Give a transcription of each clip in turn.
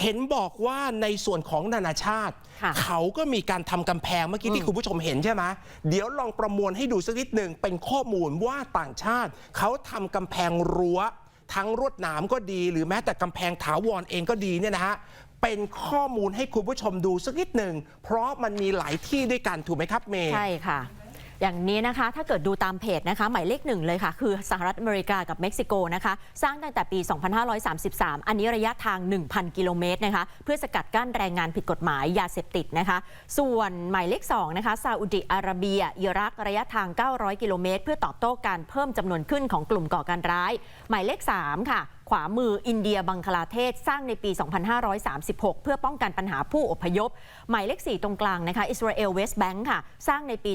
เห็นบอกว่าในส่วนของนานาชาติ ค่ะเขาก็มีการทำกำแพงเมื่อกี้ที่คุณผู้ชมเห็นใช่ไหมเดี๋ยวลองประมวลให้ดูสักนิดหนึ่งเป็นข้อมูลว่าต่างชาติ เขาทำกำแพงรั้ว ทั้งรวดหนามก็ดี หรือแม้แต่กำแพงถาวรเองก็ดีเนี่ยนะฮะเป็นข้อมูลให้คุณผู้ชมดูสักนิดหนึ่งเพราะมันมีหลายที่ด้วยกันถูกไหมครับเมย์ ใช่ค่ะ อย่างนี้นะคะ ถ้าเกิดดูตามเพจนะคะ หมายเลขหนึ่งเลยค่ะ คือสหรัฐอเมริกากับเม็กซิโกนะคะ สร้างตั้งแต่ปี 2533 อันนี้ระยะทาง 1,000 กิโลเมตรนะคะ เพื่อสกัดกั้นแรงงานผิดกฎหมายยาเสพติดนะคะ ส่วนหมายเลข2นะคะซาอุดิอาระเบีย อิรักระยะทาง 900 กิโลเมตร เพื่อตอบโต้การเพิ่มจำนวนขึ้นของกลุ่มก่อการร้าย หมายเลข3ค่ะ ขวามืออินเดียบังคลาเทศสร้างในปี 2536 เพื่อป้องกันปัญหาผู้อพยพ หมายเลข 4 ตรงกลางนะคะอิสราเอลเวสต์แบงค์ค่ะสร้างในปี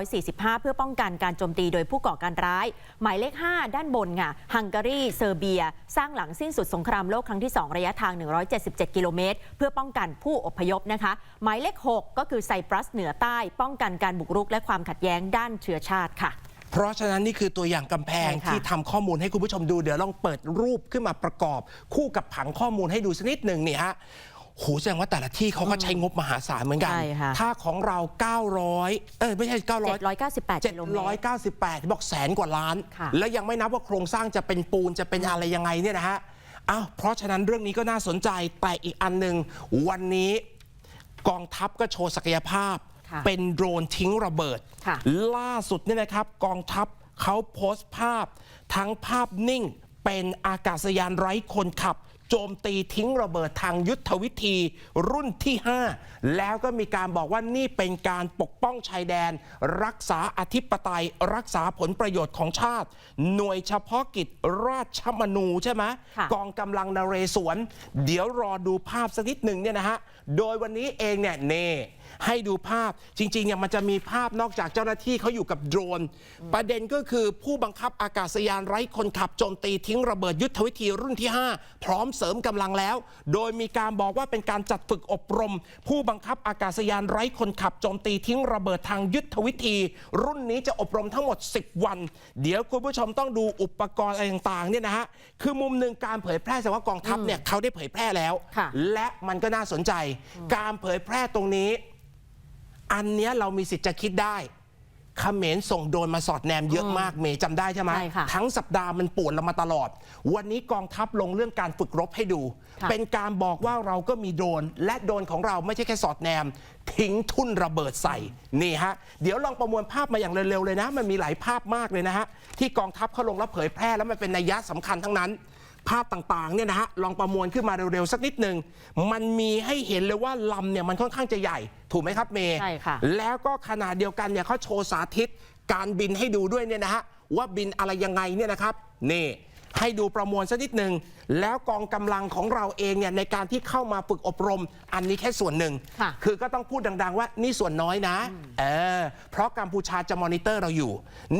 2545 เพื่อป้องกันการโจมตีโดยผู้ก่อการร้าย หมายเลข 5 ด้านบนค่ะฮังการีเซอร์เบีย สร้างหลังสิ้นสุดสงครามโลกครั้งที่ 2 ระยะทาง 177 กิโลเมตร เพื่อป้องกันผู้อพยพนะคะหมายเลข 6 ก็คือไซปรัสเหนือใต้ ป้องกันการบุกรุกและความขัดแย้งด้านเชื้อชาติค่ะ เพราะฉะนั้นนี่คือตัวอย่างกำแพงใช่ค่ะ ที่ทำข้อมูลให้คุณผู้ชมดู เดี๋ยวลองเปิดรูปขึ้นมาประกอบ คู่กับผังข้อมูลให้ดูสักนิดหนึ่งเนี่ยฮะโหแสดงว่าแต่ละที่เขาก็ใช้งบมหาศาลเหมือนกันใช่ค่ะ ถ้าของเรา 900 เอ้ยไม่ใช่ 900 798กิโลเมตร 798บอกแสนกว่าล้าน ค่ะแล้วยังไม่นับว่าโครงสร้างจะเป็นปูนจะเป็นอะไรยังไงเนี่ยนะฮะอ้าวเพราะฉะนั้นเรื่องนี้ก็น่าสนใจแต่อีกอันหนึ่งวันนี้ กองทัพก็โชว์ศักยภาพค่ะ เป็นโดรนทิ้งระเบิดค่ะล่าสุดเนี่ยนะครับกองทัพเขาโพสต์ภาพ ทั้งภาพนิ่งเป็นอากาศยานไร้คนขับ โจมตีทิ้งระเบิดทางยุทธวิธีรุ่นที่ 5 แล้วก็มีการบอกว่านี่เป็นการปกป้องชายแดน รักษาอธิปไตย รักษาผลประโยชน์ของชาติ หน่วยเฉพาะกิจราชมนูใช่ไหมค่ะกองกำลังนเรศวร เดี๋ยวรอดูภาพสักนิดหนึ่งเนี่ยนะฮะ โดยวันนี้เองเนี่ยเน่ ให้ดูภาพจริงๆเนี่ยมันจะมีภาพนอกจากเจ้าหน้าที่เขาอยู่กับโดรน ประเด็นก็คือผู้บังคับอากาศยานไร้คนขับโจมตีทิ้งระเบิดยุทธวิธีรุ่นที่ 5 พร้อมเสริมกำลังแล้ว โดยมีการบอกว่าเป็นการจัดฝึกอบรม ผู้บังคับอากาศยานไร้คนขับโจมตีทิ้งระเบิดทางยุทธวิธี รุ่นนี้จะอบรมทั้งหมด 10 วัน เดี๋ยวคุณผู้ชมต้องดูอุปกรณ์อะไรต่างๆเนี่ยนะฮะคือมุมหนึ่งการเผยแพร่แสดงว่ากองทัพเนี่ยเขาได้เผยแพร่แล้วค่ะและมันก็น่าสนใจ การเผยแพร่ตรงนี้ อันเนี้ยเรามีสิทธิ์จะคิดได้เขมรส่งโดรนมาสอดแนมเยอะมากเมย์จำได้ใช่ไหมใช่ค่ะทั้งสัปดาห์มันปวดเรามาตลอด วันนี้กองทัพลงเรื่องการฝึกรบให้ดู ค่ะเป็นการบอกว่าเราก็มีโดรน และโดรนของเราไม่ใช่แค่สอดแนม ทิ้งทุ่นระเบิดใส่นี่ฮะ เดี๋ยวลองประมวลภาพมาอย่างเร็วๆเลยนะ มันมีหลายภาพมากเลยนะฮะที่กองทัพเขาลงแล้วเผยแพร่แล้วมันเป็นนัยยะสำคัญทั้งนั้น ภาพต่างๆเนี่ยนะฮะลองประมวลขึ้นมาเร็วๆสักนิดหนึ่งมันมีให้เห็นเลยว่าลำเนี่ยมันค่อนข้างจะใหญ่ ถูกไหมครับเมย์ใช่ค่ะ แล้วก็ขนาดเดียวกันเนี่ยเขาโชว์สาธิต การบินให้ดูด้วยเนี่ยนะฮะว่าบินอะไรยังไงเนี่ยนะครับนี่ ให้ดูประมวลสักนิดหนึ่งแล้วกองกำลังของเราเองเนี่ยในการที่เข้ามาฝึกอบรม อันนี้แค่ส่วนหนึ่งค่ะคือก็ต้องพูดดัง ๆ ว่านี่ส่วนน้อยนะเออเพราะกัมพูชาจะมอนิเตอร์เราอยู่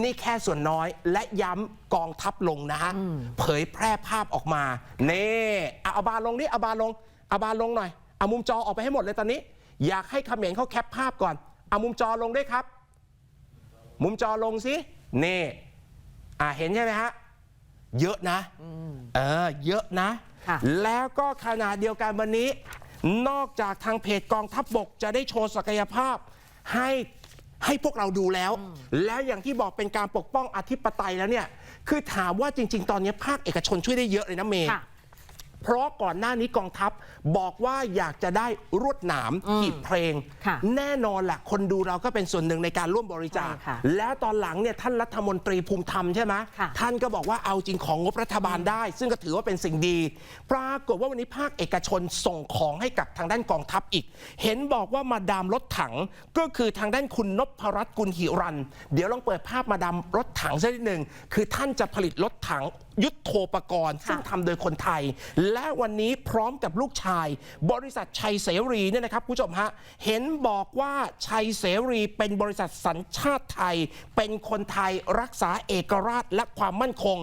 นี่แค่ส่วนน้อยและย้ำกองทัพลงนะฮะเผยแพร่ภาพออกมาเน่เอาเอาบาลงนี่เอาบาลงเอาบาลงหน่อยเอามุมจอออกไปให้หมดเลยตอนนี้ อยากให้เขมรเขาแคปภาพก่อนเอามุมจอลงด้วยครับ มุมจอลงสินี่อ่าเห็นใช่ไหมฮะ เยอะนะเออเยอะนะค่ะแล้วก็ขนาดเดียวกันวันนี้ นอกจากทางเพจกองทัพบบกจะได้โชว์ศักยภาพให้ให้พวกเราดูแล้ว แล้วอย่างที่บอกเป็นการปกป้องอธิปไตยแล้วเนี่ย คือถามว่าจริง ๆ ตอนนี้ภาคเอกชนช่วยได้เยอะเลยนะเมย์ค่ะ เพราะก่อนหน้านี้กองทัพบอกว่าอยากจะได้รวดหนามหีบเพลงค่ะแน่นอนแหละคนดูเราก็เป็นส่วนหนึ่งในการร่วมบริจาคใช่ค่ะแล้วตอนหลังเนี่ยท่านรัฐมนตรีภูมิธรรมใช่ไหมค่ะท่านก็บอกว่าเอาจริงของงบรัฐบาลได้ ซึ่งก็ถือว่าเป็นสิ่งดี ปรากฏว่าวันนี้ภาคเอกชนส่งของให้กับทางด้านกองทัพอีก เห็นบอกว่ามาดามรถถังก็คือทางด้านคุณนพรัตน์กุลหิรัน เดี๋ยวลองเปิดภาพมาดามรถถังสักนิดหนึ่งคือท่านจะผลิตรถถัง ยุทโธปกรณ์ ซึ่งทำโดยคนไทย และวันนี้พร้อมกับลูกชาย บริษัทชัยเสรีเนี่ยนะครับคุณผู้ชมฮะเห็นบอกว่าชัยเสรีเป็นบริษัทสัญชาติไทย เป็นคนไทยรักษาเอกราชและความมั่นคง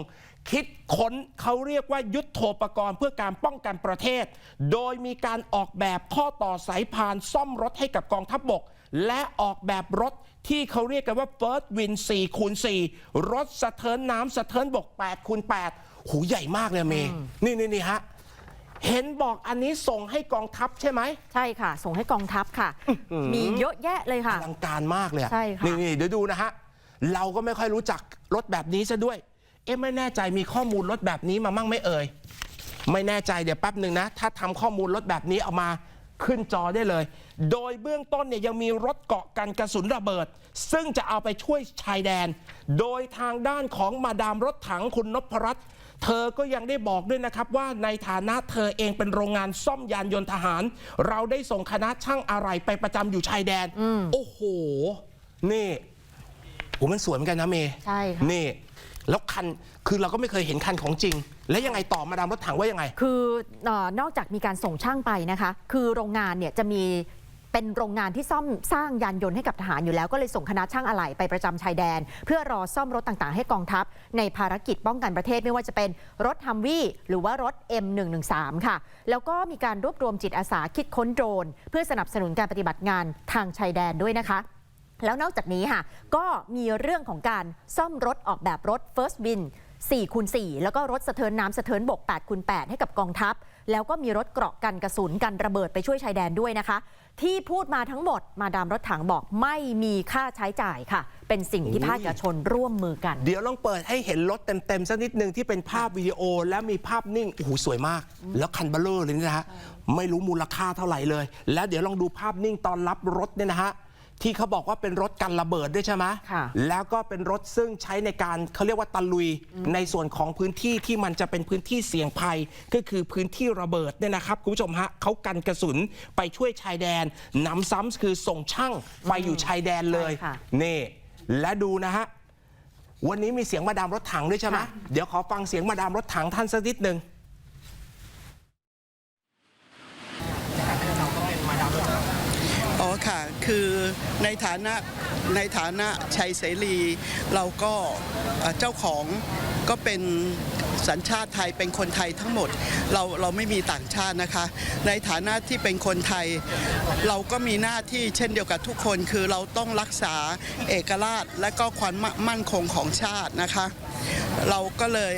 คิดค้นเขาเรียกว่ายุทโธปกรณ์เพื่อการป้องกันประเทศ โดยมีการออกแบบข้อต่อสายพานซ่อมรถให้กับกองทัพบบก และออกแบบรถที่เขาเรียกกันว่า First Win 4คูณ4รถสะเทินน้ำสะเทินบก8คูณ8หูใหญ่มากเลยเมย์นี่นี่นี่ฮะเห็นบอกอันนี้ส่งให้กองทัพใช่ไหม ใช่ค่ะ ส่งให้กองทัพค่ะ มีเยอะแยะเลยค่ะอลังการมากเลยอะใช่ค่ะนี่นี่เดี๋ยวดูนะฮะ เราก็ไม่ค่อยรู้จักรถแบบนี้ซะด้วย เอ๊ะไม่แน่ใจมีข้อมูลรถแบบนี้มามั่งไหม่เอ่ย ไม่แน่ใจเดี๋ยวแป๊บหนึ่งนะ ถ้าทำข้อมูลรถแบบนี้เอามาขึ้นจอได้เลย โดยเบื้องต้นเนี่ยยังมีรถเกาะกันกระสุนระเบิด ซึ่งจะเอาไปช่วยชายแดน โดยทางด้านของมาดามรถถังคุณนพรัตน์เธอก็ยังได้บอกด้วยนะครับว่าในฐานะเธอเองเป็นโรงงานซ่อมยานยนต์ทหาร เราได้ส่งคณะช่างอะไหล่ไปประจำอยู่ชายแดน โอ้โห นี่โอ้มันสวยเหมือนกันนะเมย์ใช่ค่ะนี่ แล้วคันคือเราก็ไม่เคยเห็นคันของจริง แล้วยังไงต่อมาดามรถถังว่ายังไง คือเออนอกจากมีการส่งช่างไปนะคะ คือโรงงานเนี่ยจะมีเป็นโรงงานที่ซ่อมสร้างยานยนต์ให้กับทหารอยู่แล้วก็เลยส่งคณะช่างอะไหล่ไปประจำชายแดน เพื่อรอซ่อมรถต่างๆ ให้กองทัพ ในภารกิจป้องกันประเทศไม่ว่าจะเป็นรถฮัมวี่หรือว่ารถ M113 ค่ะ แล้วก็มีการรวบรวมจิตอาสาคิดค้นโดรน เพื่อสนับสนุนการปฏิบัติงานทางชายแดนด้วยนะคะ แล้วนอกจากนี้ค่ะ ก็มีเรื่องของการซ่อมรถออกแบบรถ First Win 4คูณ4แล้วก็รถสะเทินน้ำสะเทินบก8คูณ8ให้กับกองทัพ แล้วก็มีรถเกราะกันกระสุนกันระเบิดไปช่วยชายแดนด้วยนะคะ ที่พูดมาทั้งหมดมาดามรถถังบอกไม่มีค่าใช้จ่ายค่ะ เป็นสิ่งที่ภาคเอกชนร่วมมือกัน เดี๋ยวลองเปิดให้เห็นรถเต็มๆสักนิดหนึ่งที่เป็นภาพวิดีโอและมีภาพนิ่งโอ้โหสวยมาก แล้วคันเบลเลอร์เลยนะฮะไม่รู้มูลค่าเท่าไหร่เลย แล้วเดี๋ยวลองดูภาพนิ่งตอนรับรถเนี่ยนะฮะ ที่เขาบอกว่าเป็นรถกันระเบิดด้วยใช่ไหมค่ะแล้วก็เป็นรถซึ่งใช้ในการเขาเรียกว่าตะลุยในส่วนของพื้นที่ที่มันจะเป็นพื้นที่เสี่ยงภัย ก็คือพื้นที่ระเบิดเนี่ยนะครับคุณผู้ชมฮะเขากันกระสุนไปช่วยชายแดนหนำซ้ำคือส่งช่างไปอยู่ชายแดนเลยใช่ค่ะนี่ และดูนะฮะวันนี้มีเสียงมาดามรถถังด้วยใช่ไหมค่ะเดี๋ยวขอฟังเสียงมาดามรถถังท่านสักนิดหนึ่ง อ๋อค่ะ คือ ในฐานะในฐานะชัยเสรี เราก็เอ่อเจ้าของก็เป็นสัญชาติไทยเป็นคนไทยทั้งหมดเราเราไม่มีต่างชาตินะคะ ในฐานะที่เป็นคนไทย เราก็มีหน้าที่เช่นเดียวกับทุกคนคือเราต้องรักษาเอกราชและก็ความมั่นคงของชาตินะคะ เราก็เลย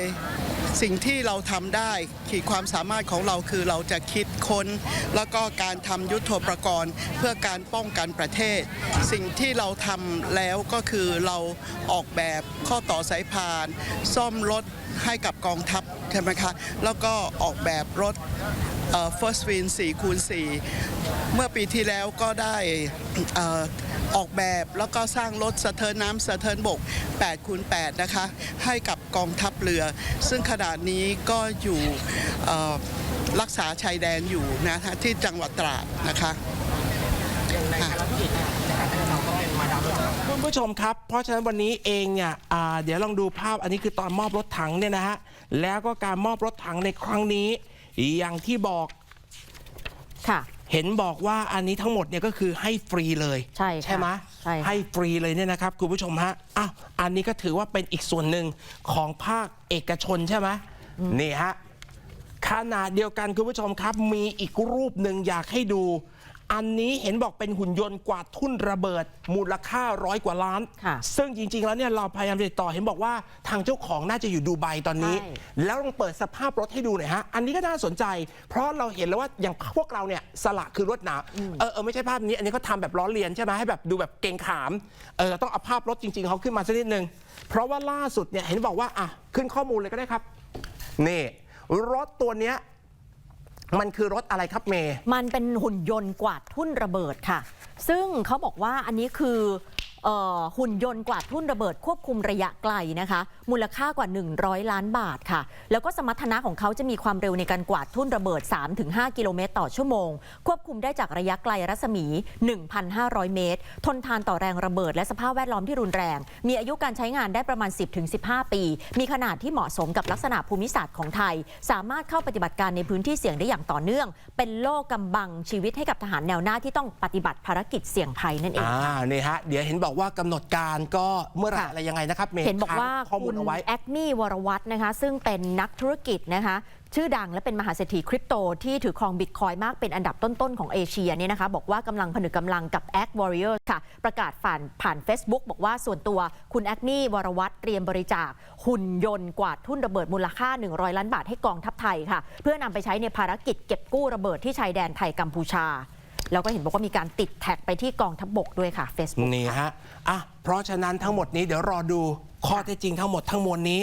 สิ่งที่เราทำได้ขีดความสามารถของเราคือเราจะคิดค้น แล้วก็การทำยุทโธปกรณ์ เพื่อการป้องกันประเทศ สิ่งที่เราทำแล้วก็คือเราออกแบบข้อต่อสายพาน ซ่อมรถให้กับกองทัพใช่ไหมคะแล้วก็ออกแบบรถ เอ่อ First Win 4คูณ4เมื่อปีที่แล้วก็ได้ออกแบบแล้วก็สร้างรถสะเทินน้ำสะเทินบก8คูณ8นะคะ ให้กับกองทัพเรือ ซึ่งขณะนี้ก็อยู่รักษาชายแดนอยู่นะคะที่จังหวัดตราดนะคะคุณผู้ชมครับ เพราะฉะนั้นวันนี้เองเนี่ยเดี๋ยวลองดูภาพอันนี้คือตอนมอบรถถังเนี่ยนะฮะแล้วก็การมอบรถถังในครั้งนี้ อย่างที่บอกค่ะ เห็นบอกว่าอันนี้ทั้งหมดเนี่ยก็คือให้ฟรีเลยใช่ค่ะไหมใช่ค่ะ ให้ฟรีเลยเนี่ยนะครับคุณผู้ชมฮะอ้าวอันนี้ก็ถือว่าเป็นอีกส่วนหนึ่งของภาคเอกชนใช่ไหมนี่ฮะขนาดเดียวกันคุณผู้ชมครับ มีอีกรูปหนึ่งอยากให้ดู อันนี้เห็นบอกเป็นหุ่นยนต์กวาดทุ่นระเบิด มูลค่าร้อยกว่าล้าน ค่ะซึ่งจริง ๆ แล้วเนี่ยเราพยายามติดต่อเห็นบอกว่าทางเจ้าของน่าจะอยู่ดูไบตอนนี้ ใช่ แล้วลองเปิดสภาพรถให้ดูหน่อยฮะ อันนี้ก็น่าสนใจ เพราะเราเห็นแล้วว่าอย่างพวกเราเนี่ยสละคือรถหนาเออเออไม่ใช่ภาพนี้ อันนี้เขาทำแบบล้อเลียนใช่ไหมให้แบบดูแบบเก่งขามเออต้องเอาภาพรถจริง ๆเขาขึ้นมาสักนิดนึงเพราะว่าล่าสุดเนี่ยเห็นบอกว่าอะขึ้นข้อมูลเลยก็ได้ครับ นี่ รถตัวเนี้ย มันคือรถอะไรครับเมย์ มันเป็นหุ่นยนต์กวาดทุ่นระเบิดค่ะ ซึ่งเขาบอกว่าอันนี้คือ หุ่นยนต์กวาดทุ่นระเบิดควบคุมระยะไกลนะคะ มูลค่ากว่า 100 ล้านบาทค่ะ แล้วก็สมรรถนะของเขาจะมีความเร็วในการกวาดทุ่นระเบิด 3-5 กิโลเมตรต่อชั่วโมง ควบคุมได้จากระยะไกลรัศมี 1,500 เมตร ทนทานต่อแรงระเบิด และสภาพแวดล้อมที่รุนแรง มีอายุการใช้งานได้ประมาณ 10-15 ปี มีขนาดที่เหมาะสมกับลักษณะภูมิศาสตร์ของไทย สามารถเข้าปฏิบัติการในพื้นที่เสี่ยงได้อย่างต่อเนื่อง เป็นโล่กำบังชีวิตให้กับทหารแนวหน้าที่ต้องปฏิบัติภารกิจเสี่ยงภัยนั่นเองอ่านี่ฮะเดี๋ยวเห็นบอกบอกว่ากำหนดการก็เมื่อไหร่ค่ะอะไรยังไงนะครับเมย์เห็นบอกว่าค้งข้อมูคุลณเอาไว้แอคมี่วรวัตรนะคะซึ่งเป็นนักธุรกิจนะคะชื่อดังและเป็นมหาเศรษฐีคริปโตที่ถือครองบิตคอยมากเป็นอันดับต้น ๆ ของเอเชียเนี่ยนะคะบอกว่ากำลังผนึกกำลังกับ a c Warrior ค่ะ ประกาศผ่านผ่าน Facebook บอกว่าส่วนตัวคุณแอคมี่วรวัตรเตรียมบริจาค หุ่นยนต์กวาดทุ่นระเบิดมูลค่า 100 ล้านบาทให้กองทัพไทยค่ะ เพื่อนำไปใช้ในภารกิจเก็บกู้ระเบิดที่ชายแดนไทยกัมพูชา แล้วก็เห็นบอกว่ามีการติดแท็กไปที่กองทัพบกด้วยค่ะ Facebook นี่ฮะอะเพราะฉะนั้นทั้งหมดนี้เดี๋ยวรอดูข้อเท็จจริงทั้งหมดทั้งมวลนี้